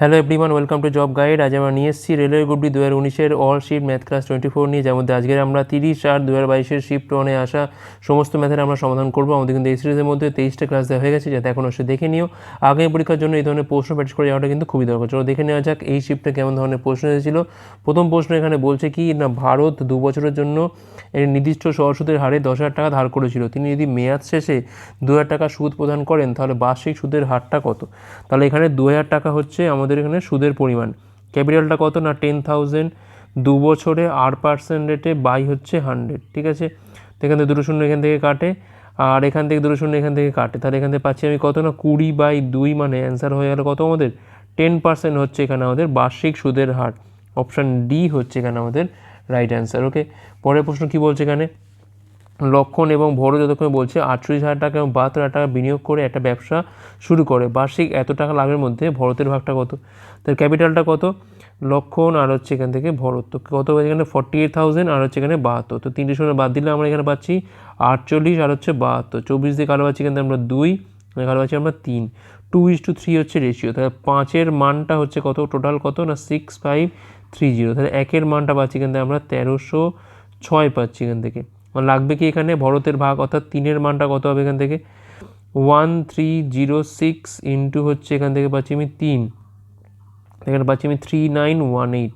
Hello everyone welcome to job guide আজ আমরা নিয়ে এসেছি রেলওয়ে গ্রুপ ডি দু হাজার উনিশের all shift math class twenty four নিয়ে, যার মধ্যে আজকের আমরা তিরিশ আট দু হাজার বাইশের শিফট ওয়ানে আসা সমস্ত ম্যাথের আমরা সমাধান করব। আমাদের কিন্তু এই সিরিজের মধ্যে তেইশটা ক্লাস দেওয়া হয়ে গেছে, যাতে এখন অবশ্যই দেখে নিও। আগামী পরীক্ষার জন্য এই ধরনের প্রশ্ন প্র্যাকটিস করে যাওয়াটা কিন্তু খুবই দরকার। চলো দেখে নেওয়া যাক এই শিফটে কেমন ধরনের প্রশ্ন এসেছিল। প্রথম প্রশ্ন এখানে বলছে কি, না ভারত দু বছরের জন্য এর নির্দিষ্ট সহসুদের হারে দশ হাজার টাকা ধার করেছিল। তিনি যদি মেয়াদ শেষে দু হাজার টাকা সুদ প্রদান করেন, তাহলে বার্ষিক সুদের হারটা কত? তাহলে এখানে দু হাজার টাকা হচ্ছে আমাদের এখানে সুদের পরিমাণ। ক্যাপিটালটা কত না? টেন থাউজেন্ড দু বছরে আট পার্সেন্ট রেটে বাই হচ্ছে হান্ড্রেড ঠিক আছে? তো এখান থেকে দুটো শূন্য এখান থেকে কাটে। আর এখান থেকে দুটো শূন্য এখান থেকে কাটে। তাহলে এখান থেকে পাচ্ছি আমি কত না? কুড়ি বাই দুই মানে অ্যান্সার হয়ে গেল কত আমাদের? টেন পার্সেন্ট হচ্ছে এখানে আমাদের বার্ষিক সুদের হার। অপশান ডি হচ্ছে এখানে আমাদের রাইট অ্যান্সার ওকে পরের প্রশ্ন কী বলছে এখানে? লক্ষণ এবং ভরো যতক্ষণ বলছে, আটচল্লিশ হাজার টাকা এবং বাহাত্তর হাজার টাকা বিনিয়োগ করে একটা ব্যবসা শুরু করে। বার্ষিক এত টাকা লাভের মধ্যে ভরতের ভাগটা কত? তার ক্যাপিটালটা কত? লক্ষণ আর হচ্ছে এখান থেকে ভরত। তো কত এখানে? ফর্টি এইট থাউজেন্ড আর হচ্ছে এখানে বাহাত্তর। তো তিনটে শূন্য বাদ দিলে আমরা এখানে পাচ্ছি আটচল্লিশ আর হচ্ছে বাহাত্তর। চব্বিশ দিয়ে কালো পাচ্ছি এখান আমরা দুই কালো পাচ্ছি আমরা তিন। টু ইস টু থ্রি হচ্ছে রেশিও তাহলে পাঁচের মানটা হচ্ছে কত? টোটাল কত? না সিক্স ফাইভ থ্রি জিরো তাহলে একের মানটা পাচ্ছি এখান থেকে আমরা তেরোশো ছয় পাচ্ছি এখান থেকে। লাগবে কি এখানে? ভরতের ভাগ, অর্থাৎ তিনের মানটা কত হবে এখান থেকে? One three zero six into হচ্ছে এখান থেকে পাচ্ছি আমি তিন। এখানে পাচ্ছি আমি three nine one eight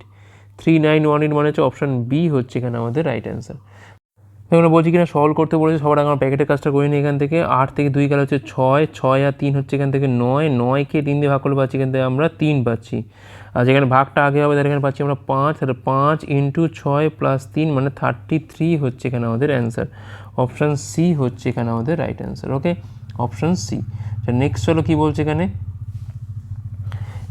three nine one eight মানে হচ্ছে অপশান বি হচ্ছে এখানে আমাদের রাইট অ্যান্সার এখানে বলছি কিনা সলভ করতে বলেছে, সবার আগে প্যাকেটের কাজটা করে নিই এখান থেকে। আট থেকে দুই গেলে হচ্ছে ছয় ছয় আর তিন হচ্ছে এখান থেকে নয়, নয়কে তিন দিয়ে ভাগ করলে পাচ্ছি এখান থেকে আমরা তিন পাচ্ছি। আর যেখানে ভাগটা আগে হবে তাহলে এখানে পাচ্ছি আমরা পাঁচ তাহলে পাঁচ ইন্টু ছয় প্লাস তিন মানে থার্টি থ্রি হচ্ছে এখানে আমাদের অ্যান্সার অপশান সি হচ্ছে এখানে আমাদের right answer okay option C next হলো কী বলছে এখানে?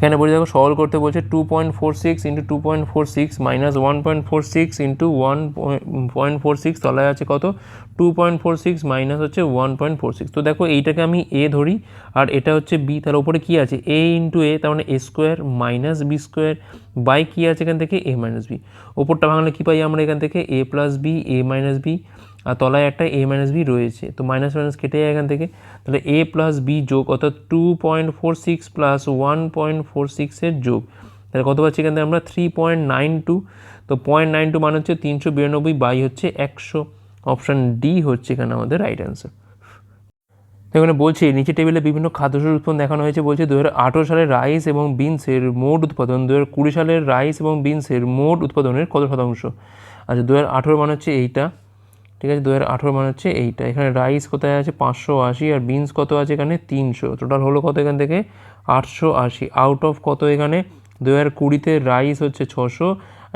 এখানে বলে দেখো সলভ করতে বলছে two point four six into two point four six minus one point four six into one point four six তলায় আছে কত? Two point four six minus হচ্ছে ওয়ান পয়েন্ট ফোর সিক্স তো দেখো, এইটাকে আমি এ ধরি, আর এটা হচ্ছে বি তার উপরে কী আছে? এ ইন্টু এ তার মানে A square minus B square by কী আছে এখান থেকে? এ মাইনাস বি ওপরটা ভাঙলে কী পাই আমরা এখান থেকে? A plus B A minus B আর তলায় একটা এ মাইনাস বি রয়েছে। তো মাইনাস মাইনাস কেটে যায় এখান থেকে। তাহলে এ প্লাস বি যোগ, অর্থাৎ two point four six plus one point four সিক্সের যোগ। তাহলে কত পাচ্ছি এখান থেকে আমরা? থ্রি পয়েন্ট নাইন টু তো পয়েন্ট নাইন টু মানে হচ্ছে তিনশো বিরানব্বই বাই হচ্ছে একশো। অপশান ডি হচ্ছে এখানে আমাদের রাইট অ্যান্সার এখানে বলছে নিচে টেবিলে বিভিন্ন খাদ্যশস্যের উৎপাদন দেখানো হয়েছে। বলছে দু হাজার আঠেরো সালে রাইস এবং বিনসের মোট উৎপাদন। দু হাজার কুড়ি সালের রাইস এবং বিনসের মোট উৎপাদনের কত শতাংশ? আচ্ছা দু হাজার আঠেরো মানে হচ্ছে এইটা। ঠিক আছে দু হাজার আঠেরো মানে হচ্ছে এইটা। এখানে রাইস কোথায় আছে? পাঁচশো আশি আর বিনস কত আছে এখানে? তিনশো। টোটাল হলো কত এখান থেকে? আটশো আশি। আউট অফ কত এখানে? দু হাজার কুড়িতে রাইস হচ্ছে ছশো,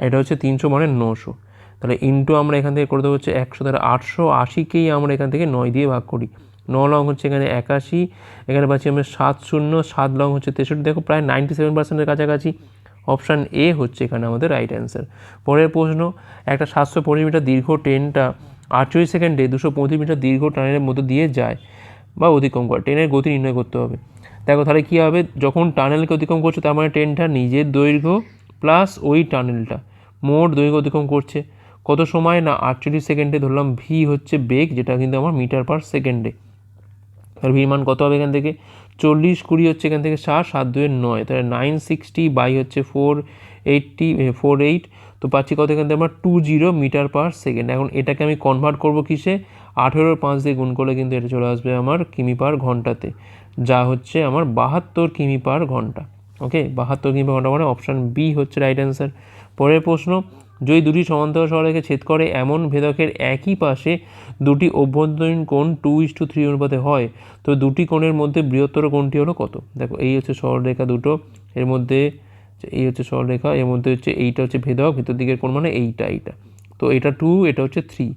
এটা হচ্ছে তিনশো মানে নশো। তাহলে ইন্টু আমরা এখান থেকে করে দেবো হচ্ছে একশো। তাহলে আটশো আশিকেই আমরা এখান থেকে নয় দিয়ে ভাগ করি। ন লং হচ্ছে এখানে একাশি, এখানে পাচ্ছি আমরা সাত শূন্য, সাত লং হচ্ছে তেষট্টি। দেখো প্রায় নাইনটি সেভেন পার্সেন্টের কাছাকাছি। অপশান এ হচ্ছে এখানে আমাদের রাইট অ্যান্সার পরের প্রশ্ন, একটা সাতশো পঁচিশ মিটার দীর্ঘ ট্রেনটা আটচল্লিশ সেকেন্ডে দুশো পঁচিশ মিটার দীর্ঘ টানেলের মধ্য দিয়ে যায় বা অতিক্রম করে। ট্রেনের গতি নির্ণয় করতে হবে। দেখো তাহলে কী হবে? যখন টানেলকে অতিক্রম করছে, তার মানে ট্রেনটা নিজের দৈর্ঘ্য প্লাস ওই টানেলটা মোট দৈর্ঘ্য অতিক্রম করছে। কত সময়? না, আটচল্লিশ সেকেন্ডে ধরলাম ভি হচ্ছে বেগ, যেটা কিন্তু আমার মিটার পার সেকেন্ডে। আর ভির মান কত হবে এখান থেকে? চল্লিশ কুড়ি হচ্ছে এখান থেকে সাত সাত দুয়ের নয়। তাহলে নাইন সিক্সটি বাই হচ্ছে ফোর এইটটি ফোর এইট তো পাচ্ছি কত এখান থেকে? আমরা two zero metre per second এখন এটাকে আমি কনভার্ট করব কিসে? আঠেরোর পাঁচ দিয়ে গুণ করলে কিন্তু এটা চলে আসবে আমার কিমি পার ঘন্টাতে। যা হচ্ছে আমার বাহাত্তর কিমি পার ঘণ্টা। ওকে বাহাত্তর কিমি পার ঘণ্টা মানে অপশান বি হচ্ছে রাইট অ্যান্সার পরের প্রশ্ন, যদি দুটি সমান্তরাল সরলরেখে ছেদ করে, এমন ভেদকের একই পাশে দুটি অভ্যন্তরীণ কোণ টু ইস টু থ্রি অনুপাতে হয়, তো দুটি কোণের মধ্যে বৃহত্তর কোণটি হলো কত? দেখো, এই হচ্ছে সরলরেখা দুটো। এর মধ্যে এই হচ্ছে সরলরেখা এর মধ্যে হচ্ছে এইটা হচ্ছে ভেদক, ভেতর দিকের কোণ মানে এইটা এইটা। তো এটা টু এটা হচ্ছে থ্রি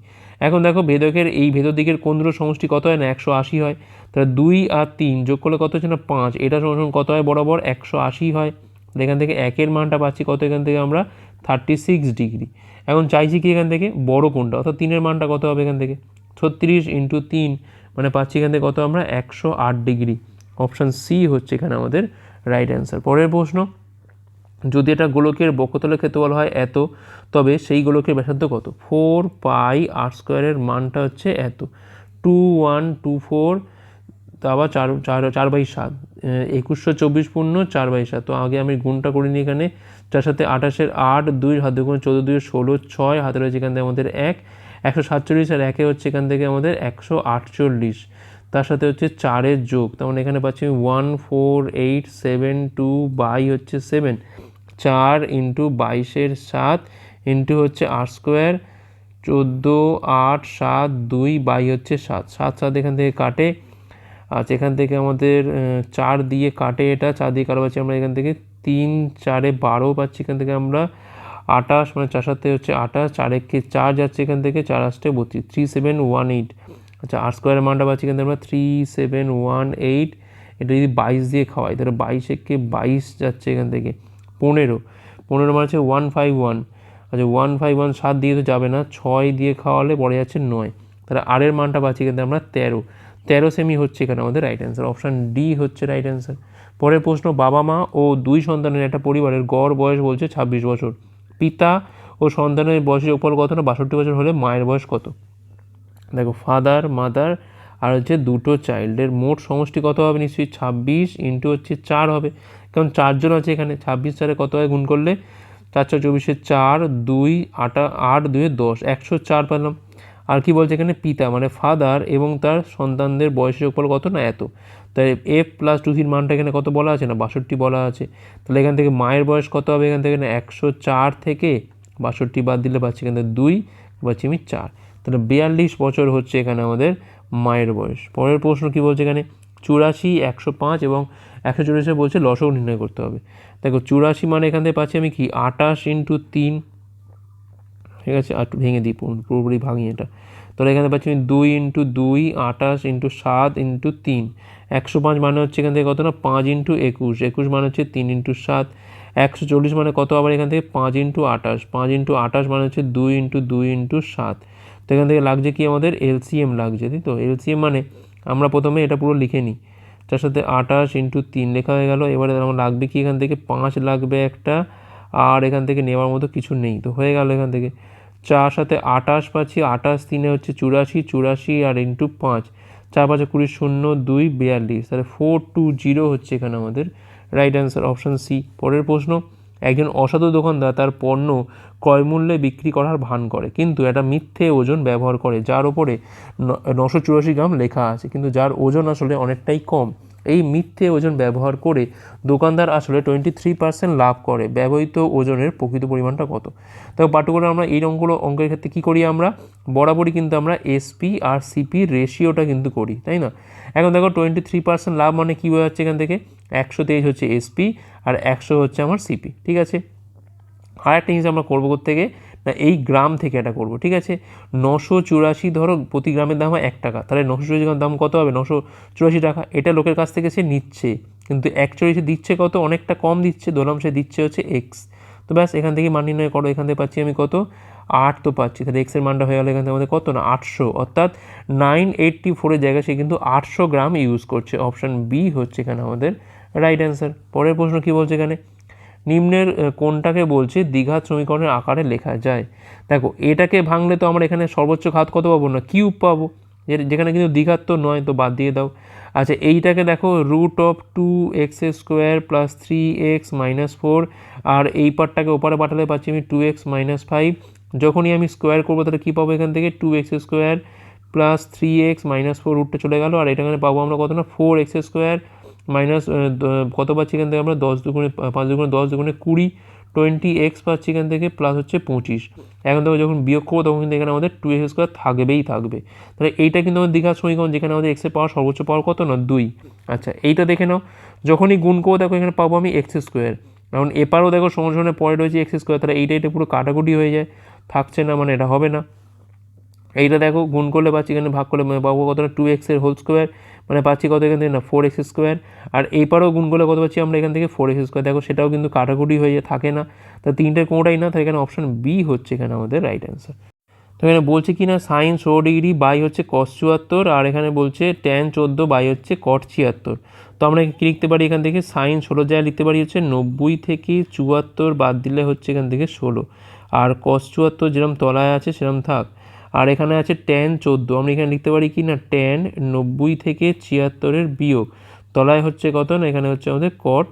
এখন দেখো ভেদকের এই ভেতর দিকের কোণ দুটো সমষ্টি কত হয় না? একশো আশি হয়। তাহলে দুই আর তিন যোগ করলে কত হচ্ছে না? পাঁচ। এটা সমান কত হয় বরাবর? একশো আশি হয়। এখান থেকে একের মানটা পাচ্ছি কত? এখান থেকে আমরা থার্টি সিক্স ডিগ্রি এখন চাইছি কি এখান থেকে? বড় কোনটা অর্থাৎ তিনের মানটা কত হবে এখান থেকে? ছত্রিশ ইন্টু তিন মানে পাচ্ছি এখান থেকে কত আমরা? একশো আট ডিগ্রি অপশান সি হচ্ছে এখানে আমাদের রাইট অ্যান্সার পরের প্রশ্ন। যদি এটা গোলকের বক্ষতলের ক্ষেত্রফল হয় এত, তবে সেই গোলকের ব্যাসার্ধ কত? ফোর পাই আর স্কোয়ারের মানটা হচ্ছে এত। টু ওয়ান, টু ফোর আবার চার চার চার বাই সাত। একুশশো চব্বিশ পূর্ণ চার বাই সাত। তো আগে আমি গুণটা করিনি এখানে। যার সাথে আঠাশের আট, দুই, হাত দুগুণ চোদ্দ, দুই, ষোলো, ছয়, হাতে রয়েছে এখান থেকে আমাদের এক। একশো সাতচল্লিশ আর একে হচ্ছে এখান থেকে আমাদের একশো আটচল্লিশ। তার সাথে হচ্ছে চারের যোগ। তেমন মানে এখানে পাচ্ছি one four eight seven two by হচ্ছে সেভেন চার ইন্টু বাইশের সাত ইন্টু হচ্ছে আট স্কোয়ার, চোদ্দ, আট, সাত, দুই, বাই হচ্ছে সাত। সাত সাত এখান থেকে কাটে। আচ্ছা এখান থেকে আমাদের চার দিয়ে কাটে এটা, চার দিয়ে কারও পাচ্ছি আমরা এখান থেকে তিন, চারে বারো পাচ্ছি এখান থেকে আমরা আটাশ মানে চার সাথে হচ্ছে আটাশ চার একে চার যাচ্ছে এখান থেকে, চার আসতে বত্রিশ থ্রি সেভেন ওয়ান এইট আচ্ছা আর স্কোয়ারের মানটা পাচ্ছি এখান থেকে আমরা থ্রি সেভেন ওয়ান এইট এটা যদি বাইশ দিয়ে খাওয়াই, তাহলে বাইশ একে বাইশ যাচ্ছে এখান থেকে? পনেরো। পনেরো মানে হচ্ছে ওয়ান ফাইভ ওয়ান আচ্ছা ওয়ান ফাইভ ওয়ান সাত দিয়ে তো যাবে না, ছয় দিয়ে খাওয়ালে পরে যাচ্ছে নয়। তাহলে আরের মানটা পাচ্ছি কিন্তু আমরা তেরো। তেরো সেমি হচ্ছে এখানে আমাদের রাইট অ্যান্সার অপশান ডি হচ্ছে রাইট অ্যান্সার পরের প্রশ্ন, বাবা মা ও দুই সন্তানের একটা পরিবারের গড় বয়স বলছে ছাব্বিশ বছর। পিতা ও সন্তানের বয়সের উপর কত না, বাষট্টি বছর হলে মায়ের বয়স কত? দেখো ফাদার মাদার আর হচ্ছে দুটো চাইল্ডের মোট সমষ্টি কত হবে নিশ্চয়ই? ছাব্বিশ ইন্টু হচ্ছে চার হবে। কারণ চারজন আছে এখানে, ছাব্বিশ চারে কত হয় গুণ করলে? চার চার চব্বিশে চার, দুই, আটা, আট, দুয়ে দশ, একশো চার পেলাম। আর কি বলছে এখানে? পিতা মানে ফাদার এবং তার সন্তানদের বয়সের উপর কত না এত। তাই এফ প্লাস টু সির মানটা এখানে কত বলা আছে না? বাষট্টি বলা আছে। তাহলে এখান থেকে মায়ের বয়স কত হবে? এখান থেকে একশো চার থেকে বাষট্টি বাদ দিলে পাচ্ছি এখান থেকে দুই, পাচ্ছি আমি চার। তাহলে বিয়াল্লিশ বছর হচ্ছে এখানে আমাদের মায়ের বয়স। পরের প্রশ্ন কি বলছে এখানে? চুরাশি, একশো পাঁচ এবং একশো চল্লিশে বলছে লসও নির্ণয় করতে হবে। দেখো, চুরাশি মানে এখান থেকে পাচ্ছি আমি কি? আটাশ ইন্টু তিন। ঠিক আছে, আর ভেঙে দিই, পুরো- পুরোপুরি ভাঙি এটা। তাহলে এখানে পাচ্ছি আমি দুই ইন্টু দুই, আঠাশ ইন্টু সাত ইন্টু তিন। একশো পাঁচ মানে হচ্ছে এখান থেকে কত না? পাঁচ ইন্টু একুশ। একুশ মানে হচ্ছে তিন ইন্টু সাত। একশো চল্লিশ মানে কত? আবার এখান থেকে পাঁচ ইন্টু আঠাশ। পাঁচ ইন্টু আঠাশ মানে হচ্ছে দুই ইন্টু দুই ইন্টু সাত। তো এখান থেকে লাগছে কি আমাদের? এলসিএম লাগছে, তাই তো? এলসিএম মানে আমরা প্রথমে এটা পুরো লিখে নিই। তার সাথে আঠাশ ইন্টু তিন লেখা হয়ে গেল। এবারে আমার লাগবে কি এখান থেকে? পাঁচ লাগবে একটা। আর এখান থেকে নেওয়ার মতো কিছু নেই। তো হয়ে গেল এখান থেকে। চার সাথে আঠাশ পাচ্ছি। আঠাশ তিনে হচ্ছে চুরাশি। চুরাশি আর ইন্টু পাঁচ। চার পাঁচে কুড়ি শূন্য দুই বিয়াল্লিশ। তাহলে ফোর টু জিরো হচ্ছে এখানে আমাদের। Right answer option C. পরের প্রশ্ন, একজন অসাধু দোকানদার তার পণ্য ক্রয় মূল্যে বিক্রি করার ভান করে। কিন্তু এটা মিথ্যে ওজন ব্যবহার করে, যার ওপরে নশো চুরাশি গ্রাম লেখা আছে। কিন্তু যার ওজন আসলে অনেকটাই কম। এই মিথ্যে ওজন ব্যবহার করে দোকানদার আসলে টোয়েন্টি থ্রি পার্সেন্ট লাভ করে। ব্যবহৃত ওজনের প্রকৃত পরিমাণটা কত? তবে পার্টিকুলার আমরা এই অঙ্কগুলো অঙ্কের ক্ষেত্রে কী করি আমরা? বরাবরই কিন্তু আমরা এসপি আর সিপি রেশিওটা কিন্তু করি, তাই না? এখন দেখো টোয়েন্টি থ্রি পার্সেন্ট লাভ মানে কী বোঝা যাচ্ছে এখান থেকে? একশো তেইশ হচ্ছে এসপি আর একশো হচ্ছে আমার সিপি ঠিক আছে? আর একটা জিনিস আমরা করব থেকে না এই গ্রাম থেকে এটা করব, ঠিক আছে? নশো চুরাশি ধরো প্রতি গ্রামের দাম হয় এক টাকা, তাহলে নশো চুরাশি গ্রামের দাম কত হবে? নশো চুরাশি টাকা, এটা লোকের কাছ থেকে সে নিচ্ছে, কিন্তু অ্যাকচুয়ালি সে দিচ্ছে কত? অনেকটা কম দিচ্ছে, ধরলাম সে দিচ্ছে হচ্ছে এক্স তো ব্যাস এখান থেকে মান নির্ণয় করো, এখান থেকে পাচ্ছি আমি কত? আট তো পাচ্ছি, তাহলে এক্সের মানটা হয়ে গেলো এখান থেকে আমাদের কত না? আটশো, অর্থাৎ নাইন এইটটি ফোরের জায়গায় সে কিন্তু আটশো গ্রাম ইউজ করছে অপশান বি হচ্ছে এখানে আমাদের রাইট অ্যান্সার পরের প্রশ্ন কী বলছে এখানে? নিম্নের কোনটাকে বলছে দ্বিঘাত সমীকরণের আকারে লেখা যায়। দেখো, এটাকে ভাঙলে তো আমরা এখানে সর্বোচ্চ ঘাত কত পাবো না? কিউব পাবো। যেখানে কিন্তু দ্বিঘাত তো নয়, তো বাদ দিয়ে দাও। আচ্ছা এইটাকে দেখো root of two X square plus three X minus four আর এই পার্টটাকে ওপারে পাঠালে পাচ্ছি আমি টু এক্স মাইনাস ফাইভ যখনই আমি স্কোয়ার করব, তাহলে কী পাবো এখান থেকে? Two X square plus three X minus four রুটটা চলে গেল, আর এটা এখানে পাবো আমরা কত না? ফোর এক্স স্কোয়ার মাইনাস কত পাচ্ছি এখান থেকে আমরা? দশ দুগুণে, পাঁচ দুগুণে, দশ দুগুণে কুড়ি টোয়েন্টি এক্স পাচ্ছি এখান থেকে প্লাস হচ্ছে পঁচিশ। এখন থেকে যখন বিয়োগ করব, তখন কিন্তু এখানে আমাদের টু এক্স স্কোয়ার থাকবেই থাকবে। তাহলে এইটা কিন্তু আমাদের দীঘার সমীকরণ, যেখানে আমাদের এক্সের পাওয়ার সর্বোচ্চ পাওয়ার কত? না, দুই। আচ্ছা এইটা দেখে নাও। যখনই গুণ করব, দেখো এখানে পাবো আমি এক্স স্কোয়ার এখন এপারও দেখো সমানে পরে রয়েছে এক্স স্কোয়ার তাহলে এইটা এটা পুরো কাটাকুটি হয়ে যায়। থাকছে না মানে এটা হবে না। এইটা দেখো, গুণ করলে পাচ্ছি এখানে ভাগ করলে মানে পাবো কতটা? টু এক্সের হোল স্কোয়ার মানে পাচ্ছি কত এখান থেকে? না ফোর এক্স স্কোয়ার আর এইবারও গুণ করলে কত পাচ্ছি আমরা এখান থেকে? ফোর এক্স স্কোয়ার দেখো, সেটাও কিন্তু কাটাকুটি হয়ে থাকে না। তা তিনটের কোনোটাই না তাই এখানে অপশন বি হচ্ছে এখানে আমাদের রাইট অ্যান্সার তো এখানে বলছে কি না সাইন ষোলো ডিগ্রি বাই হচ্ছে কস চুয়াত্তর, আর এখানে বলছে ট্যান চোদ্দ বাই হচ্ছে কট ছিয়াত্তর। তো আমরা কী লিখতে পারি এখান থেকে? সাইন ষোলো জায়গায় লিখতে পারি হচ্ছে নব্বই থেকে চুয়াত্তর বাদ দিলে হচ্ছে এখান থেকে ষোলো। আর কস চুয়াত্তর যেরকম তলায় আছে সেরকম থাক। আর এখানে আছে ট্যান চোদ্দ। আমরা এখানে লিখতে পারি কি না? ট্যান নব্বই থেকে ছিয়াত্তরের বিয়োগ। তলায় হচ্ছে কত না? এখানে হচ্ছে আমাদের কট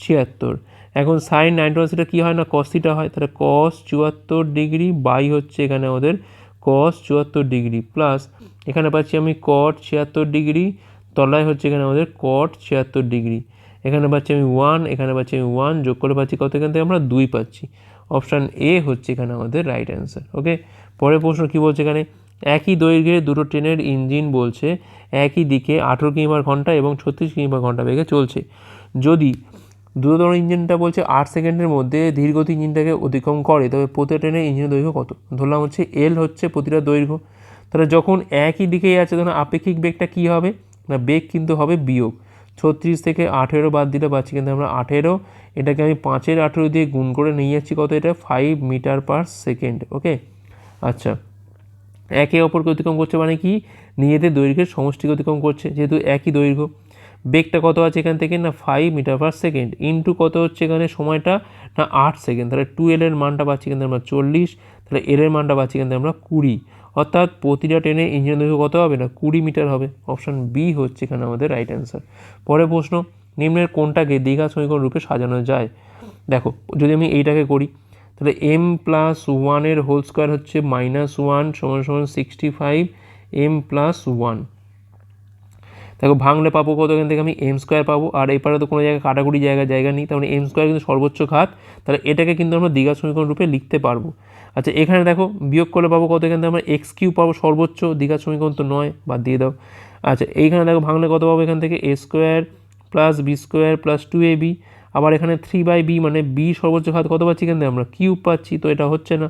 ছিয়াত্তর। এখন সাইন নাইনটি ওয়ান সেটা কী হয় না? কস কস্তিটা হয়। তাহলে কস চুয়াত্তর ডিগ্রি বাই হচ্ছে এখানে আমাদের কস চুয়াত্তর ডিগ্রি। প্লাস এখানে পাচ্ছি আমি কট ছিয়াত্তর ডিগ্রি। তলায় হচ্ছে এখানে আমাদের কট ছিয়াত্তর ডিগ্রি। এখানে পাচ্ছি আমি ওয়ান এখানে পাচ্ছি আমি ওয়ান যোগ করে পাচ্ছি কত এখান থেকে? আমরা দুই পাচ্ছি। অপশান এ হচ্ছে এখানে আমাদের রাইট অ্যান্সার ওকে পরের প্রশ্ন কী বলছে এখানে? একই দৈর্ঘ্যের দুটো ট্রেনের ইঞ্জিন বলছে, একই দিকে আঠেরো কিমি পার ঘণ্টা এবং ছত্রিশ কিমি পার ঘণ্টা বেগে চলছে। যদি দ্রুততর ইঞ্জিনটা বলছে আট সেকেন্ডের মধ্যে ধীরগতি ইঞ্জিনটাকে অতিক্রম করে, তবে প্রতি ট্রেনের ইঞ্জিনের দৈর্ঘ্য কত? ধরলাম হচ্ছে এল হচ্ছে প্রতিটা দৈর্ঘ্য। তাহলে যখন একই দিকেই আছে, তখন আপেক্ষিক বেগটা কী হবে? না, বেগ কিন্তু হবে বিয়োগ। ছত্রিশ থেকে আঠেরো বাদ দিলে পাচ্ছি কিন্তু আমরা আঠেরো। এটাকে আমি পাঁচের আঠেরো দিয়ে গুণ করে নিয়ে যাচ্ছি কত এটা? Five metre per second okay আচ্ছা। একে অপরকে অতিক্রম করছে মানে কি? নিজেদের দৈর্ঘ্যের সমষ্টিকে অতিক্রম করছে, যেহেতু একই দৈর্ঘ্য। বেগটা কত আছে এখান থেকে? না five metre per second into কত হচ্ছে এখানে? সময়টা? না, আট সেকেন্ড তাহলে টু এল এর মানটা পাচ্ছি কিন্তু আমরা চল্লিশ, তাহলে এল এর মানটা পাচ্ছি কিন্তু আমরা কুড়ি। অর্থাৎ প্রতিটা ট্রেনে ইঞ্জিন দৈর্ঘ্য কত হবে? না, কুড়ি মিটার হবে। অপশান বি হচ্ছে এখানে আমাদের রাইট অ্যান্সার পরে প্রশ্ন, নিম্নের কোনটাকে দীঘা সমীকরণ রূপে সাজানো যায়? দেখো, যদি আমি এইটাকে করি তাহলে এম প্লাস ওয়ানের হোল স্কোয়ার হচ্ছে মাইনাস ওয়ান সমান সমান sixty five M plus one দেখো ভাঙলে পাবো কত? এখান থেকে আমি এম স্কোয়ার পাবো। আর এপারে তো কোনো জায়গায় কাটাকুটি জায়গা জায়গা নেই। মানে এম স্কোয়ার কিন্তু সর্বোচ্চ ঘাত তাহলে এটাকে কিন্তু আমরা দীঘা সমীকরণ রূপে লিখতে পারব। আচ্ছা এখানে দেখো বিয়োগ করলে পাবো কত? এখান থেকে আমরা এক্স কিউ পাবো সর্বোচ্চ। দীঘা সমীকরণ তো নয়, বাদ দিয়ে দাও। আচ্ছা এইখানে দেখো ভাঙলে কত পাবো? এখান থেকে A square plus B square plus two A B আবার এখানে থ্রি বাই বি মানে বি সর্বোচ্চ ঘাত কত পাচ্ছি এখান থেকে? আমরা কিউব পাচ্ছি, তো এটা হচ্ছে না।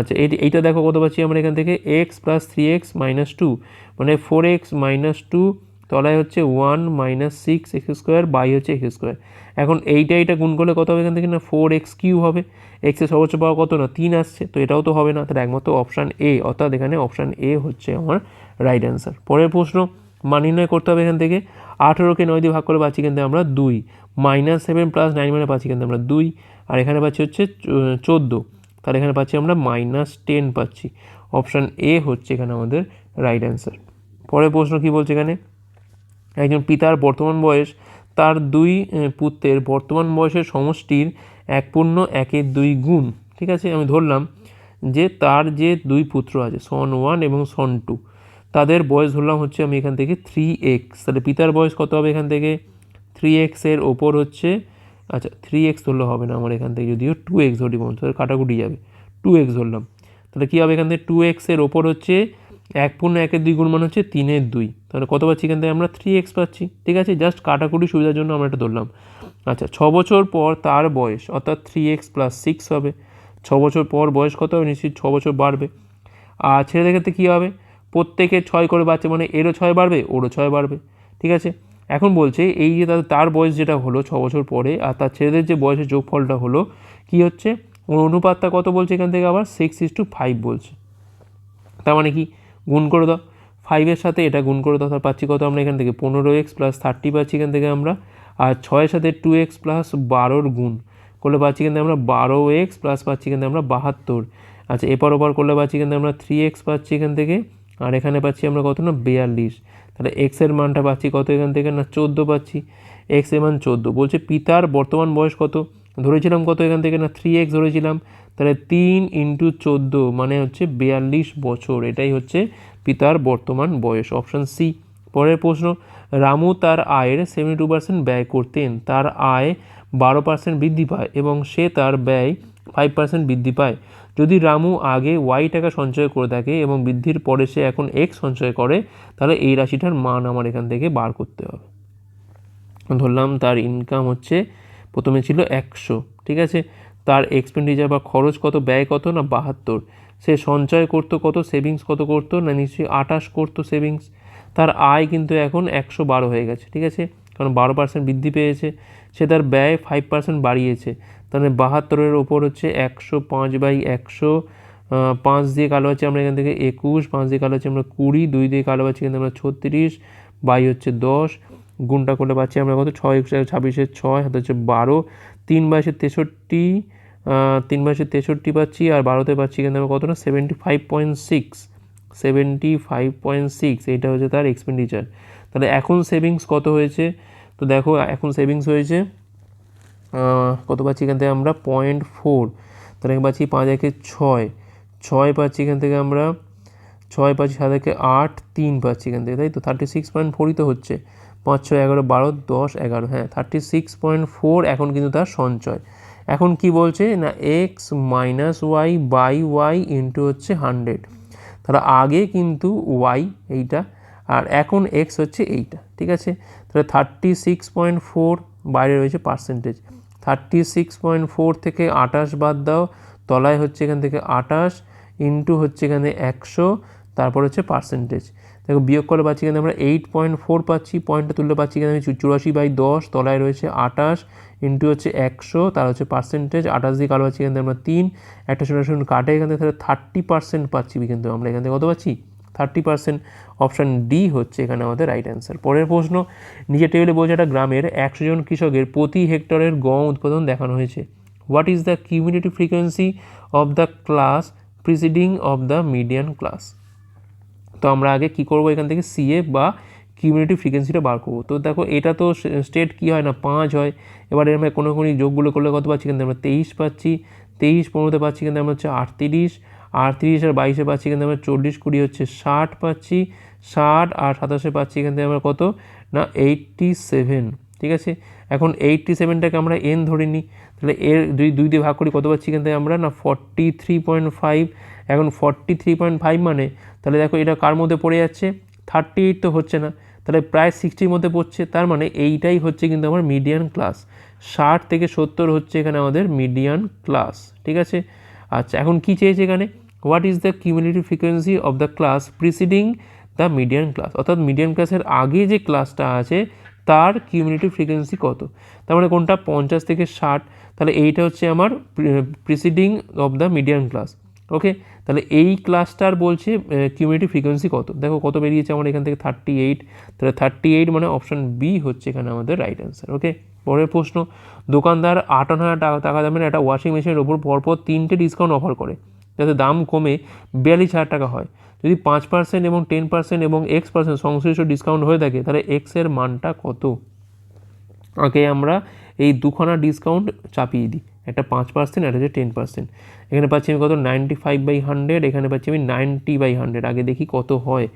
আচ্ছা এই এইটা দেখো কত পাচ্ছি আমরা এখান থেকে? X plus three X minus two মানে ফোর এক্স মাইনাস টু তলায় হচ্ছে one minus six X square by হচ্ছে এক্স স্কোয়ার এখন এইটা এইটা গুণ করলে কত হবে এখান থেকে না? ফোর এক্স কিউ হবে। এক্সের সর্বোচ্চ পাওয়া কত না? তিন আসছে, তো এটাও তো হবে না। তাহলে একমাত্র অপশান এ অর্থাৎ এখানে অপশান এ হচ্ছে আমার রাইট অ্যান্সার পরের প্রশ্ন, মান নির্ণয় করতে হবে এখান থেকে। আঠেরোকে নয় দিয়ে ভাগ করে পাচ্ছি কিন্তু আমরা দুই। মাইনাস সেভেন প্লাস নাইন মানে পাচ্ছি কিন্তু আমরা দুই। আর এখানে পাচ্ছি হচ্ছে চোদ্দ। তাহলে এখানে পাচ্ছি আমরা মাইনাস টেন পাচ্ছি। অপশান এ হচ্ছে এখানে আমাদের রাইট অ্যান্সার। পরের প্রশ্ন কী বলছে এখানে? একজন পিতার বর্তমান বয়স, তার দুই পুত্রের বর্তমান বয়সের সমষ্টির এক পূর্ণ একের দুই গুণ। ঠিক আছে? আমি ধরলাম যে তার যে দুই পুত্র আছে, সন ওয়ান এবং সন টু তাদের বয়স ধরলাম হচ্ছে আমি এখান থেকে থ্রি এক্স তাহলে পিতার বয়স কত হবে এখান থেকে? থ্রি এক্সের ওপর হচ্ছে আচ্ছা থ্রি এক্স ধরলে হবে না আমার এখান থেকে, যদিও টু এক্স ধরি বন্ধু তাহলে কাটাকুটি যাবে। টু এক্স ধরলাম। তাহলে কী হবে এখান থেকে? টু এক্সের ওপর হচ্ছে এক পূর্ণ একের দুই গুণ মান হচ্ছে তিনের দুই। তাহলে কত পাচ্ছি এখান থেকে? আমরা থ্রি এক্স পাচ্ছি। ঠিক আছে? জাস্ট কাটাকুটি সুবিধার জন্য আমরা এটা ধরলাম। আচ্ছা ছ বছর পর তার বয়স, অর্থাৎ থ্রি এক্স প্লাস সিক্স হবে। ছ বছর পর বয়স কত হবে? নিশ্চিত ছ বছর বাড়বে। আর ছেলেদের ক্ষেত্রে কী হবে? প্রত্যেকে ছয় করে বাড়ছে মানে এরও ছয় বাড়বে, ওরও ছয় বাড়বে। ঠিক আছে? এখন বলছে এই যে তার বয়স যেটা হলো ছ বছর পরে আর তার ছেলেদের যে বয়সের যোগফলটা হলো কি হচ্ছে? ওর অনুপাতটা কত বলছে এখান থেকে আবার? সিক্স ইস টু ফাইভ বলছে। তার মানে কি? গুণ করে দাও। ফাইভের সাথে এটা গুণ করে দাও। তার পাচ্ছি কত আমরা এখান থেকে? পনেরো এক্স প্লাস থার্টি পাচ্ছি এখান থেকে আমরা। আর ছয়ের সাথে টু এক্স প্লাস বারোর গুণ করলে পাচ্ছি কিন্তু আমরা বারো এক্স প্লাস পাচ্ছি কিন্তু আমরা বাহাত্তর। আচ্ছা এপার ওপার করলে পাচ্ছি কিন্তু আমরা থ্রি এক্স পাচ্ছি এখান থেকে। আর এখানে পাচ্ছি আমরা কত না? বিয়াল্লিশ। তাহলে এক্সের মানটা পাচ্ছি কত এখান থেকে? না, চোদ্দ পাচ্ছি। এক্সের মান চোদ্দ। বলছে পিতার বর্তমান বয়স কত? ধরেছিলাম কত এখান থেকে? না থ্রি এক্স ধরেছিলাম। তাহলে তিন ইন্টু চোদ্দ মানে হচ্ছে বিয়াল্লিশ বছর। এটাই হচ্ছে পিতার বর্তমান বয়স। অপশান সি পরের প্রশ্ন, রামু তার আয়ের সেভেন্টি টু পার্সেন্ট ব্যয় করতেন। তার আয় বারো পার্সেন্ট বৃদ্ধি পায় এবং সে তার ব্যয় ফাইভ পার্সেন্ট বৃদ্ধি পায়। যদি রামু আগে ওয়াই টাকা সঞ্চয় করে থাকে এবং বৃদ্ধির পরে সে এখন এক্স সঞ্চয় করে, তাহলে এই রাশিটার মান আমার এখান থেকে বার করতে হবে। ধরলাম তার ইনকাম হচ্ছে, প্রথমে ছিল একশো, ঠিক আছে? তার এক্সপেন্ডিচার বা খরচ কত, ব্যয় কত না বাহাত্তর? সে সঞ্চয় করতো কত সেভিংস কত করতো না নিশ্চয়ই আটাশ করতো সেভিংস তার আয় কিন্তু এখন একশো বারো হয়ে গেছে, ঠিক আছে? কারণ বারো পার্সেন্ট বৃদ্ধি পেয়েছে, সে তার ব্যয় ফাইভ পার্সেন্ট বাড়িয়েছে। তাহলে বাহাত্তরের ওপর হচ্ছে একশো পাঁচ বাই একশো পাঁচ দিয়ে কালো আছে আমরা এখান থেকে একুশ, পাঁচ দিয়ে কালো আছে আমরা কুড়ি, দুই দিয়ে কালো পাচ্ছি কিন্তু আমরা ছত্রিশ, বাই হচ্ছে দশ, গুণটা করলে পাচ্ছি আমরা কত? ছয় একশো ছাব্বিশের ছয়, হাতে হচ্ছে বারো, তিন বাইশের তেষট্টি তিন বাইশের তেষট্টি পাচ্ছি আর বারোতে পাচ্ছি কিন্তু আমরা কত না? Seventy five point six seventy five point six এইটা হচ্ছে তার এক্সপেন্ডিচার তাহলে এখন সেভিংস কত হয়েছে? তো দেখো, এখন সেভিংস হয়েছে কত পাচ্ছি এখান থেকে আমরা? পয়েন্ট ফোর তাহলে পাচ্ছি পাঁচ একে ছয়। ছয় পাচ্ছি এখান থেকে আমরা, ছয় পাচ্ছি সাত একে আট, তিন পাচ্ছি এখান থেকে, তাই তো? থার্টি সিক্স পয়েন্ট ফোরই তো হচ্ছে। পাঁচ, ছয়, এগারো, বারো, দশ, এগারো হ্যাঁ থার্টি সিক্স পয়েন্ট ফোর এখন কিন্তু তার সঞ্চয়। এখন কি বলছে? না X minus Y by Y into হচ্ছে হান্ড্রেড তাহলে আগে কিন্তু ওয়াই এইটা, আর এখন এক্স হচ্ছে এইটা, ঠিক আছে? তাহলে থার্টি সিক্স পয়েন্ট ফোর বাইরে রয়েছে percentage thirty six point four থেকে আটাশ বাদ দাও, তলায় হচ্ছে এখান থেকে আটাশ ইন্টু হচ্ছে এখানে একশো, তারপর হচ্ছে পার্সেন্টেজ দেখো বিয়োগ করে পাচ্ছি এখানে আমরা এইট পয়েন্ট ফোর পাচ্ছি পয়েন্টটা তুললে পাচ্ছি এখানে আমি চুরাশি বাই দশ, তলায় রয়েছে আটাশ ইন্টু হচ্ছে একশো, তার হচ্ছে পার্সেন্টেজ আঠাশ দিয়ে কালো পাচ্ছি এখান আমরা তিন, একটা শূন্য শূন্য কাটে এখান থেকে তাহলে থার্টি পার্সেন্ট পাচ্ছি কিন্তু আমরা। এখান থেকে কত পাচ্ছি? থার্টি পার্সেন্ট অপশান ডি হচ্ছে এখানে আমাদের রাইট অ্যান্সার পরের প্রশ্ন নিজের টেবিলে বলছে একটা গ্রামের একশো জন কৃষকের প্রতি হেক্টরের গম উৎপাদন দেখানো হয়েছে। What is the cumulative frequency of the class preceding of the median class তো আমরা আগে কি করব এখান থেকে? সিএ বা কিউমিউনিটি ফ্রিকোয়েন্সিটা বার করব। তো দেখো, এটা তো স্টেট কি হয় না? পাঁচ হয়। এবার এর আমরা কোনো কোনো যোগগুলো করলে কত পাচ্ছি? কিন্তু আমরা তেইশ পাচ্ছি। তেইশ পনেরোতে পাচ্ছি কিন্তু আমরা হচ্ছে আটত্রিশ। আটত্রিশ আর বাইশে পাচ্ছি কিন্তু আমরা চল্লিশ, কুড়ি হচ্ছে ষাট পাচ্ছি। ষাট আর সাতাশে পাচ্ছি এখান থেকে আমরা কত? না এইটটি সেভেন ঠিক আছে? এখন এইটটি সেভেনটাকে আমরা এন ধরে নিই। তাহলে এর দুই দুই দিয়ে ভাগ করি কত পাচ্ছি এখান থেকে আমরা? না ফর্টি থ্রি পয়েন্ট ফাইভ এখন ফর্টি থ্রি পয়েন্ট ফাইভ মানে তাহলে দেখো এটা কার মধ্যে পড়ে যাচ্ছে? থার্টি এইট তো হচ্ছে না। তাহলে প্রায় সিক্সটির মধ্যে পড়ছে, তার মানে এইটাই হচ্ছে কিন্তু আমার মিডিয়ান ক্লাস ষাট থেকে সত্তর হচ্ছে এখানে আমাদের মিডিয়ান ক্লাস ঠিক আছে? আচ্ছা এখন কি চেয়েছে এখানে? What is the cumulative frequency of the class preceding the median class অর্থাৎ মিডিয়ান ক্লাসের আগে যে ক্লাসটা আছে, তার কিউমিউনিটি ফ্রিকোয়েন্সি কত? তার মানে কোনটা পঞ্চাশ থেকে ষাট? তাহলে এইটা হচ্ছে আমার preceding of the medium class okay তাহলে এই ক্লাসটার বলছে কিউমিউনিটি ফ্রিকোয়েন্সি কত? দেখো কত বেরিয়েছে আমার এখান থেকে থার্টি এইট তাহলে থার্টি এইট মানে অপশন বি হচ্ছে এখানে আমাদের রাইট অ্যান্সার ওকে পরের প্রশ্ন, দোকানদার আটান্ন হাজার টাকা টাকা দামের একটা ওয়াশিং মেশিনের ওপর পরপর তিনটে ডিসকাউন্ট অফার করে। যাতে দাম কমে বিয়াল্লিশ হাজার টাকা হয়। যদি পাঁচ পার্সেন্ট এবং টেন পার্সেন্ট এবং এক্স পার্সেন্ট সংশ্লিষ্ট ডিসকাউন্ট হয়ে থাকে, তাহলে এক্সের মানটা কত? আগে আমরা এই দুখানা ডিসকাউন্ট চাপিয়ে দিই। একটা পাঁচ পার্সেন্ট একটা হচ্ছে টেন পার্সেন্ট এখানে পাচ্ছি আমি কত? নাইনটি ফাইভ বাই হান্ড্রেড এখানে পাচ্ছি আমি নাইনটি বাই হান্ড্রেড আগে দেখি কত হয়।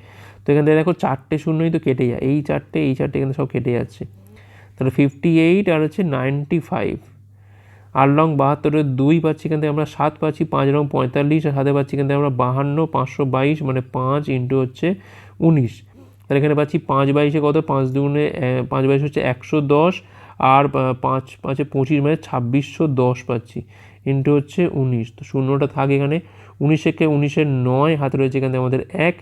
তো এখান থেকে দেখো চারটে শূন্যই তো কেটে যায়। এই চারটে এই চারটে এখানে সব কেটে যাচ্ছে। তাহলে ফিফটি এইট আর হচ্ছে নাইনটি ফাইভ আট রং বাহাত্তরের দুই পাচ্ছি থেকে আমরা, সাত পাচ্ছি, পাঁচ রং পঁয়তাল্লিশ, আর সাথে পাচ্ছি থেকে আমরা বাহান্ন, পাঁচশো বাইশ মানে পাঁচ ইন্টু হচ্ছে উনিশ। তাহলে এখানে পাচ্ছি পাঁচ বাইশে কত? পাঁচ দুগুণে পাঁচ বাইশ হচ্ছে একশো দশ, আর পাঁচ, পাঁচে পঁচিশ মানে ছাব্বিশশো দশ পাচ্ছি ইন্টু হচ্ছে উনিশ। তো শূন্যটা থাকে এখানে। উনিশেকে উনিশের নয়, হাতে রয়েছে এখান আমাদের এক।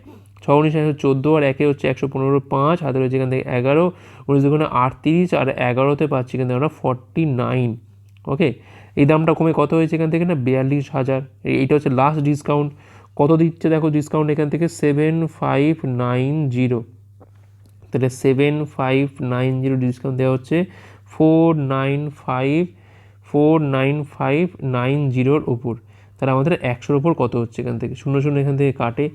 ছ উনিশ একশো চোদ্দ, আর একে হচ্ছে একশো পনেরো পাঁচ, হাতে রয়েছে এখান থেকে এগারো। উনিশ দুগুণে আটত্রিশ, আর এগারোতে পাচ্ছি থেকে আমরা ফর্টি নাইন ওকে এই দামটা কমে কত হয়েছে এখান থেকে না? বিয়াল্লিশ হাজার। এই- এইটা হচ্ছে লাস্ট ডিসকাউন্ট কত দিচ্ছে দেখো ডিসকাউন্ট এখান থেকে? সেভেন ফাইভ নাইন জিরো তাহলে seven five nine zero discount দেওয়া হচ্ছে four nine five four nine five nine জিরোর ওপর তাহলে আমাদের একশোর ওপর কত হচ্ছে এখান থেকে? শূন্য শূন্য এখান থেকে কাটে।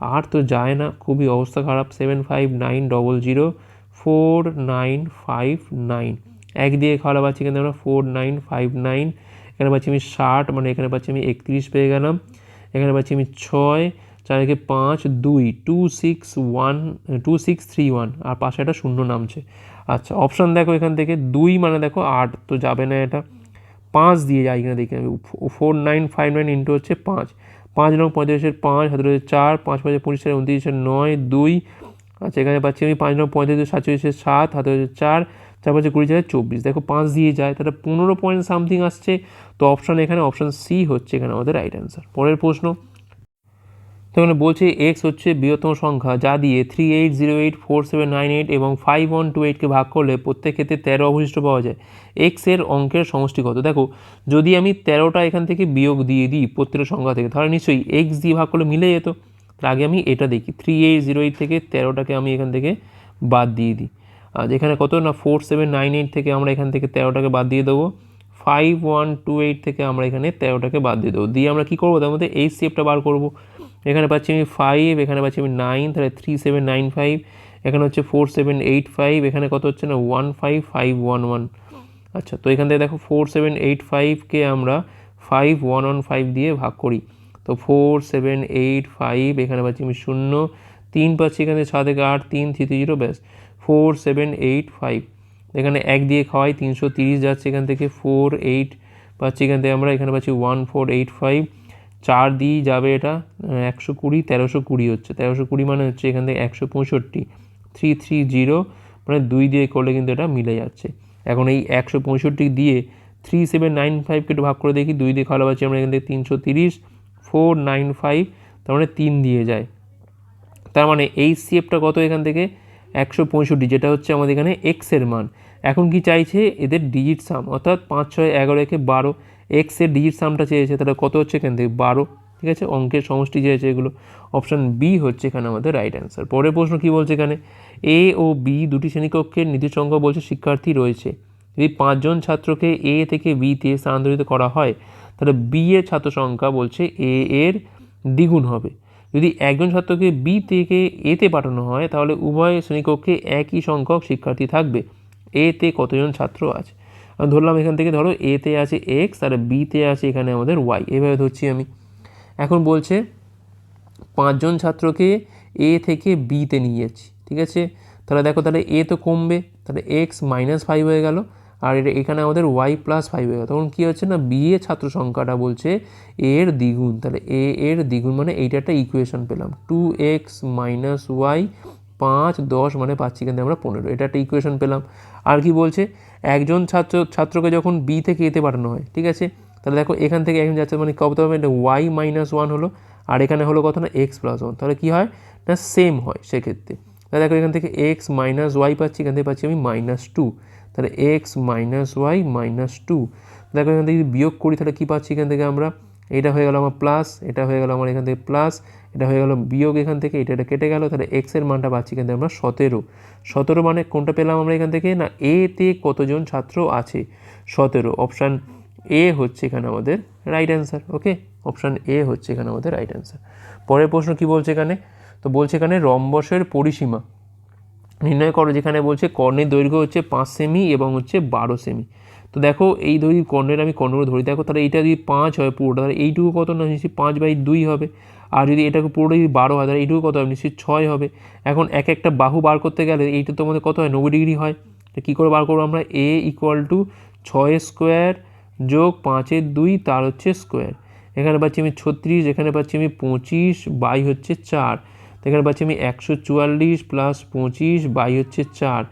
আর তো যায় না, খুবই অবস্থা খারাপ। Seven five nine double zero four nine five nine এক দিয়ে খাওয়া পাচ্ছি এখানে আমরা ফোর নাইন ফাইভ নাইন এখানে পাচ্ছি আমি ষাট মানে এখানে পাচ্ছি আমি একত্রিশ পেয়ে গেলাম। এখানে পাচ্ছি আমি ছয় চার একে পাঁচ, দুই two six one two six three one আর পাশে একটা শূন্য নামছে। আচ্ছা অপশান দেখো এখান থেকে। দুই মানে দেখো আট, তো যাবে না এটা। পাঁচ দিয়ে যাই কিনা দেখি আমি। Four nine five nine into হচ্ছে পাঁচ। পাঁচ নং পঁয়তাল্লিশের পাঁচ রয়েছে চার, পাঁচ পাঁচে পঁচিশ উনত্রিশের নয়, দুই। আচ্ছা এখানে পাচ্ছি আমি পাঁচ নং পঁয়তাল্লিশ সাতচল্লিশের সাত হাতে রয়েছে চার চার পাঁচে কুড়ি চার চব্বিশ। দেখো পাঁচ দিয়ে যায়, তাহলে পনেরো পয়েন্ট সামথিং আসছে। তো অপশান এখানে অপশান সি হচ্ছে এখানে আমাদের রাইট অ্যান্সার পরের প্রশ্ন। তো এখানে বলছে এক্স হচ্ছে বৃহত্তম সংখ্যা, যা দিয়ে three eight zero eight four seven nine eight এবং ফাইভ ওয়ান টু এইটকে ভাগ করলে প্রত্যেক ক্ষেত্রে তেরো অবশিষ্ট পাওয়া যায়। এক্সের অঙ্কের সমষ্টি কত? দেখো, যদি আমি তেরোটা এখান থেকে বিয়োগ দিয়ে দিই প্রত্যেকটা সংখ্যা থেকে, তাহলে নিশ্চয়ই এক্স দিয়ে ভাগ করলে মিলে যেত। তার আগে আমি এটা দেখি থ্রি এইট জিরো এইট থেকে তেরোটাকে আমি এখান থেকে বাদ দিয়ে দিই। এখানে কত না? ফোর সেভেন নাইন এইট থেকে আমরা এখান থেকে তেরোটাকে বাদ দিয়ে দেবো। ফাইভ ওয়ান টু এইট থেকে আমরা এখানে তেরোটাকে বাদ দিয়ে দেবো। দিয়ে আমরা কী করব? তার মধ্যে এই সেপটা বার করব। এখানে পাচ্ছি আমি ফাইভ এখানে পাচ্ছি আমি নাইন তাহলে থ্রি সেভেন নাইন ফাইভ এখানে হচ্ছে ফোর সেভেন এইট ফাইভ এখানে কত হচ্ছে না? One five five one one আচ্ছা তো এখান থেকে দেখো ফোর সেভেন এইট ফাইভকে আমরা ফাইভ ওয়ান ওয়ান ফাইভ দিয়ে ভাগ করি। তো ফোর সেভেন এইট ফাইভ এখানে পাচ্ছি আমি শূন্য। তিন পাচ্ছি এখানে ছ থেকে আট, তিন থ্রি থ্রি জিরো, ব্যাস। Four, seven, eight, five. এখানে এক দিয়ে খাওয়াই, তিনশো তিরিশ যাচ্ছে এখান থেকে। ফোর, এইট পাচ্ছি এখান থেকে আমরা। এখানে পাচ্ছি ওয়ান, ফোর, এইট, ফাইভ। চার দিয়েই যাবে এটা একশো কুড়ি, তেরোশো কুড়ি হচ্ছে। তেরোশো কুড়ি মানে হচ্ছে এখান থেকে একশো পঁয়ষট্টি। থ্রি থ্রি, জিরো মানে দুই দিয়ে করলে কিন্তু এটা মিলে যাচ্ছে। এখন এই একশো পঁয়ষট্টি দিয়ে থ্রি, সেভেন, নাইন ফাইভকে একটু ভাগ করে দেখি। দুই দিয়ে খাওয়া পাচ্ছি আমরা এখান থেকে তিনশো তিরিশ। ফোর, নাইন, ফাইভ তার মানে তিন দিয়ে যায়। তার মানে এই সিএফটা কত এখান থেকে? একশো পঁয়ষট্টি, যেটা হচ্ছে আমাদের এখানে এক্সের মান। এখন কি চাইছে? এদের ডিজিট সাম অর্থাৎ পাঁচ, ছয়, এগারো, একে বারো এক্সের ডিজিট সামটা চেয়েছে, তাহলে কত হচ্ছে এখান থেকে? বারো, ঠিক আছে? অঙ্কের সমষ্টি চেয়েছে এগুলো। অপশান বি হচ্ছে এখানে আমাদের রাইট অ্যান্সার পরের প্রশ্ন কী বলছে এখানে? এ ও বি দুটি শ্রেণীকক্ষের নির্দিষ্ট সংখ্যা বলছে শিক্ষার্থী রয়েছে। যদি পাঁচজন ছাত্রকে এ থেকে বিতে স্থানান্তরিত করা হয়, তাহলে বি এর ছাত্র সংখ্যা বলছে এ এর দ্বিগুণ হবে। যদি একজন ছাত্রকে বি থেকে এতে পাঠানো হয়, তাহলে উভয় শ্রেণীকক্ষে একই সংখ্যক শিক্ষার্থী থাকবে। এতে কতজন ছাত্র আছে? ধরলাম এখান থেকে, ধরো এতে আছে এক্স আর বিতে আছে এখানে আমাদের ওয়াই এভাবে ধরছি আমি। এখন বলছে, পাঁচজন ছাত্রকে এ থেকে বিতে নিয়ে যাচ্ছি, ঠিক আছে? তাহলে দেখো, তাহলে এ তো কমবে, তাহলে এক্স মাইনাস ফাইভ হয়ে গেল। আর এটা এখানে আমাদের ওয়াই প্লাস ফাইভ হয়ে তখন কী হচ্ছে না? বিএ ছাত্র সংখ্যাটা বলছে এর দ্বিগুণ। তাহলে এ এর দ্বিগুণ মানে এইটা একটা ইকুয়েশন পেলাম। টু এক্স মাইনাস ওয়াই পাঁচ, দশ মানে পাচ্ছি কিন্তু আমরা পনেরো। এটা একটা ইকুয়েশন পেলাম। আর কি বলছে? একজন ছাত্র, ছাত্রকে যখন বি থেকে এতে পাঠানো হয়, ঠিক আছে? তাহলে দেখো এখান থেকে একজন যাচ্ছে মানে কত হবে? এটা ওয়াই মাইনাস ওয়ান হলো। আর এখানে হলো কত না? এক্স প্লাস ওয়ান তাহলে কী হয়? না সেম হয় সেক্ষেত্রে। তাহলে দেখো এখান থেকে এক্স মাইনাস ওয়াই পাচ্ছি, এখান থেকে পাচ্ছি আমি মাইনাস টু তাহলে x minus y minus two দেখো এখান থেকে বিয়োগ করি, তাহলে কী পাচ্ছি এখান থেকে আমরা? এটা হয়ে গেল আমার প্লাস এটা হয়ে গেল আমার এখান থেকে প্লাস এটা হয়ে গেল বিয়োগ এখান থেকে, এটা এটা কেটে গেল, তাহলে এক্সের মানটা পাচ্ছি এখান থেকে আমরা সতেরো। সতেরো মানে কোনটা পেলাম আমরা এখান থেকে? না এতে কতজন ছাত্র আছে? সতেরো। অপশান এ হচ্ছে এখানে আমাদের right answer okay option A হচ্ছে এখানে আমাদের রাইট অ্যান্সার পরের প্রশ্ন কি বলছে এখানে? তো বলছে এখানে রম্বসের পরিসীমা। নির্ণয় করো যেখানে বলছে কর্ণের দৈর্ঘ্য হচ্ছে পাঁচ সেমি এবং হচ্ছে বারো সেমি। তো দেখো এই ধরি কর্ণের আমি কর্ণগুলো ধরি। দেখো তাহলে এইটা যদি পাঁচ হয় পুরোটা, তাহলে এইটুকু কত না, নিশ্চয়ই পাঁচ বাই দুই হবে। আর যদি এটাকে পুরোটা যদি বারো হয়, তাহলে এইটুকু কত হবে? নিশ্চয়ই ছয় হবে। এখন এক একটা বাহু বার করতে গেলে এইটা তো আমাদের কত হয়? নব্বই ডিগ্রি হয়। তো কী করে বার করব আমরা? এ ইকুয়াল টু ছয় স্কোয়ার যোগ পাঁচের দুই, তার হচ্ছে স্কোয়ার এখানে পাচ্ছি আমি ছত্রিশ, এখানে পাচ্ছি আমি পঁচিশ, বাই হচ্ছে চার। এখানে পাচ্ছি আমি একশো চুয়াল্লিশ প্লাস পঁচিশ বাই হচ্ছে চার।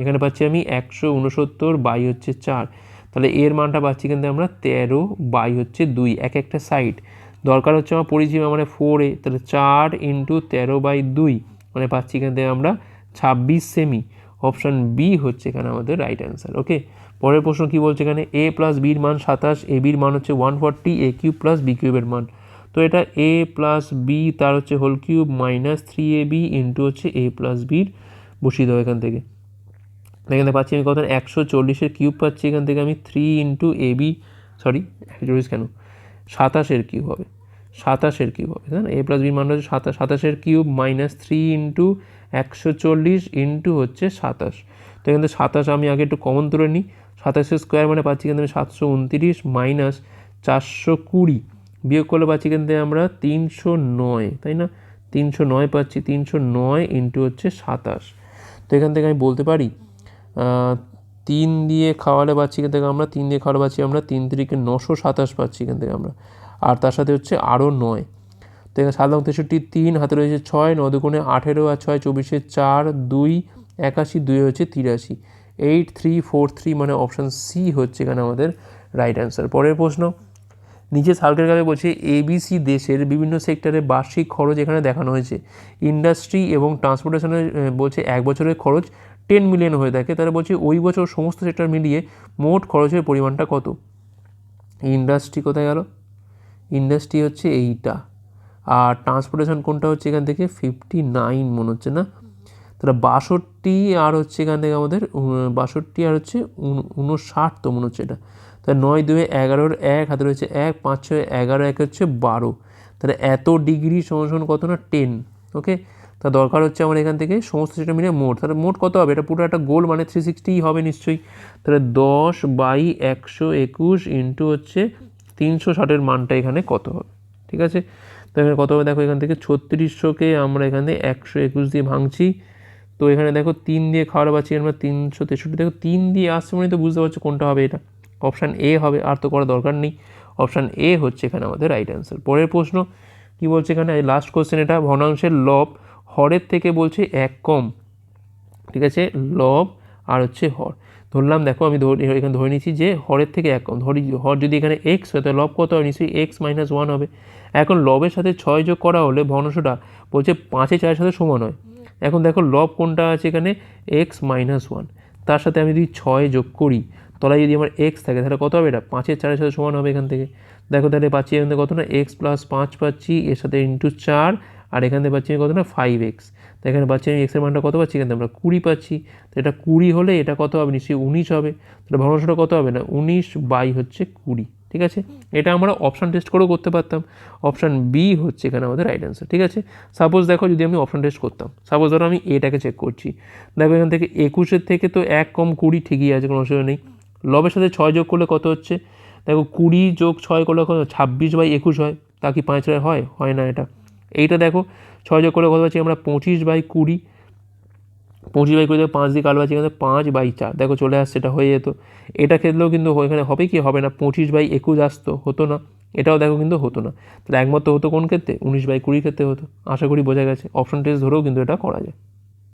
এখানে পাচ্ছি আমি একশো উনসত্তর বাই হচ্ছে চার। তাহলে এর মানটা পাচ্ছি কিন্তু আমরা তেরো বাই হচ্ছে দুই, এক একটা সাইড দরকার হচ্ছে আমার পরিসীমা মানে ফোর এ, তাহলে চার ইন্টু তেরো বাই দুই মানে পাচ্ছি থেকে আমরা ছাব্বিশ সেমি অপশান বি হচ্ছে এখানে আমাদের রাইট অ্যান্সার ওকে পরের প্রশ্ন কী বলছে এখানে? এ প্লাস বির মান সাতাশ এ বির মান হচ্ছে one forty a cube plus b কিউবের মান। তো এটা এ প্লাস বি তার হচ্ছে whole cube minus three a b into হচ্ছে এ প্লাস বির বসিয়ে দেবো এখান থেকে। এখানে পাচ্ছি আমি কত? একশো চল্লিশের কিউব পাচ্ছি, এখান থেকে আমি three into a b sorry চল্লিশ কেন? সাতাশের কিউব হবে। সাতাশের কিউব হবে, তাই না? এ প্লাস বির মান হচ্ছে সাতাশ। সাতাশের কিউব মাইনাস থ্রি ইন্টু একশো চল্লিশ ইন্টু হচ্ছে সাতাশ। তো এখান থেকে সাতাশ আমি আগে একটু কমন তুলে নিই। সাতাশের স্কোয়ার মানে পাচ্ছি এখান থেকে সাতশো উনতিরিশ মাইনাস চারশো কুড়ি। বিয়োগ করলে পাচ্ছি থেকে আমরা তিনশো নয়, তাই না? তিনশো নয় পাচ্ছি, তিনশো নয় ইন্টু হচ্ছে সাতাশ। তো এখান থেকে আমি বলতে পারি তিন দিয়ে খাওয়ালে পাচ্ছি এখান থেকে আমরা, তিন দিয়ে খাওয়ালে পাচ্ছি আমরা, তিন তিরিকে নশো সাতাশ পাচ্ছি এখান থেকে আমরা। আর তার সাথে হচ্ছে আরও নয়। তো এখানে সাত তেষট্টি তিন, হাতে রয়েছে ছয় নদুকোণে আঠেরো আর ছয় চব্বিশে চার, দুই, একাশি, দুই হচ্ছে তিরাশি। এইট থ্রি ফোর থ্রি মানে অপশান সি হচ্ছে এখানে আমাদের রাইট অ্যান্সার পরের প্রশ্ন নিচে সার্কেল গাবে বলছে এবিসি দেশের বিভিন্ন সেক্টরে বার্ষিক খরচ এখানে দেখানো হয়েছে। ইন্ডাস্ট্রি এবং ট্রান্সপোর্টেশনের বলছে এক বছরের খরচ টেন মিলিয়ন হয়ে থাকে। তাহলে বলছে ওই বছর সমস্ত সেক্টর মিলিয়ে মোট খরচের পরিমাণটা কত? ইন্ডাস্ট্রি কোথায় গেল? ইন্ডাস্ট্রি হচ্ছে এইটা। আর ট্রান্সপোর্টেশন কোনটা হচ্ছে এখান থেকে? ফিফটি নাইন মনে হচ্ছে, না? তাহলে বাষট্টি আর হচ্ছে এখান থেকে আমাদের বাষট্টি আর হচ্ছে উনষাট তো মনে হচ্ছে এটা। তাহলে নয় দুয়ে এগারোর এক, হাতে রয়েছে এক, পাঁচ ছয়, এগারো, এক হচ্ছে বারো। তাহলে এত ডিগ্রি সমান কত না? Ten, okay? তা দরকার হচ্ছে আমার এখান থেকে সমস্ত সেটা মিলে মোট। তাহলে মোট কত হবে? এটা পুরো একটা গোল মানে থ্রি সিক্সটিই হবে নিশ্চয়ই। তাহলে দশ বাই একশো একুশ ইন্টু হচ্ছে তিনশো ষাটের মানটা এখানে কত হবে? ঠিক আছে? তো এখানে কত হবে? দেখো এখান থেকে ছত্রিশশোকে আমরা এখানে একশো একুশ দিয়ে ভাঙছি। তো এখানে দেখো তিন দিয়ে খাওয়ার পাচ্ছি আমরা তিনশো তেষট্টি। দেখো তিন দিয়ে আসছে মানে তো বুঝতে পারছ কোনটা হবে এটা। অপশান এ হবে, আর তো করার দরকার নেই। অপশান এ হচ্ছে এখানে আমাদের রাইট অ্যান্সার পরের প্রশ্ন, কি বলছে এখানে? লাস্ট কোশ্চেন এটা, ভগ্নাংশের লব হরের থেকে বলছে এক কম। ঠিক আছে? লব আর হচ্ছে হর। ধরলাম, দেখো আমি ধর, এখানে ধরে নিচ্ছি যে হরের থেকে এক কম। ধরি, হর যদি এখানে এক্স হয়, তাহলে লব কত হয়? নিশ্চয়ই এক্স মাইনাস ওয়ান হবে। এখন লবের সাথে ছয় যোগ করা হলে ভগ্নাংশটা বলছে পাঁচে চারের সাথে সমান হয়। এখন দেখো লব কোনটা আছে এখানে? এক্স মাইনাস ওয়ান তার সাথে আমি যদি ছয় যোগ করি তলায় যদি আমার এক্স থাকে, তাহলে কত হবে এটা? পাঁচের চারের সাথে সমান হবে এখান থেকে। দেখো তাহলে পাচ্ছি এখান থেকে কত না? এক্স প্লাস পাঁচ পাচ্ছি, এর সাথে ইন্টু চার, আর এখান থেকে পাচ্ছি আমি কত না? ফাইভ এক্স তো এখানে পাচ্ছি আমি এক্সের মানটা কত পাচ্ছি? এখান থেকে আমরা কুড়ি পাচ্ছি। তো এটা কুড়ি হলে এটা কত হবে? নিশ্চয়ই উনিশ হবে। তাহলে ভগ্নাংশটা কত হবে না? উনিশ বাই হচ্ছে কুড়ি। ঠিক আছে? এটা আমরা অপশান টেস্ট করেও করতে পারতাম। অপশান বি হচ্ছে এখানে আমাদের রাইট অ্যান্সার ঠিক আছে? সাপোজ দেখো যদি আমি অপশান টেস্ট করতাম। সাপোজ ধরো আমি এটাকে চেক করছি। দেখো এখান থেকে একুশের থেকে তো এক কম কুড়ি ঠিকই আছে, কোনো অসুবিধা নেই। লবের সাথে ছয় যোগ করলে কত হচ্ছে? দেখো কুড়ি যোগ ছয় করলে কত? ছাব্বিশ বাই একুশ হয়। তা কি পাঁচ রায় হয়? হয় না এটা। এইটা দেখো, ছয় যোগ করলে কত পাচ্ছি আমরা? পঁচিশ বাই কুড়ি। পঁচিশ বাই কুড়ি পাঁচ দিয়ে আছে এখানে পাঁচ বাই চার। দেখো চলে আসছে, এটা হয়ে যেত। এটা ক্ষেত্রেও কিন্তু এখানে হবে কি? হবে না। পঁচিশ বাই একুশ আসতো, হতো না। এটাও দেখো কিন্তু হতো না। তাহলে একমাত্র হতো কোন ক্ষেত্রে? উনিশ বাই কুড়ি ক্ষেত্রে হতো। আশা করি বোঝা গেছে। অপশন টেস্ট ধরেও কিন্তু এটা করা যায়।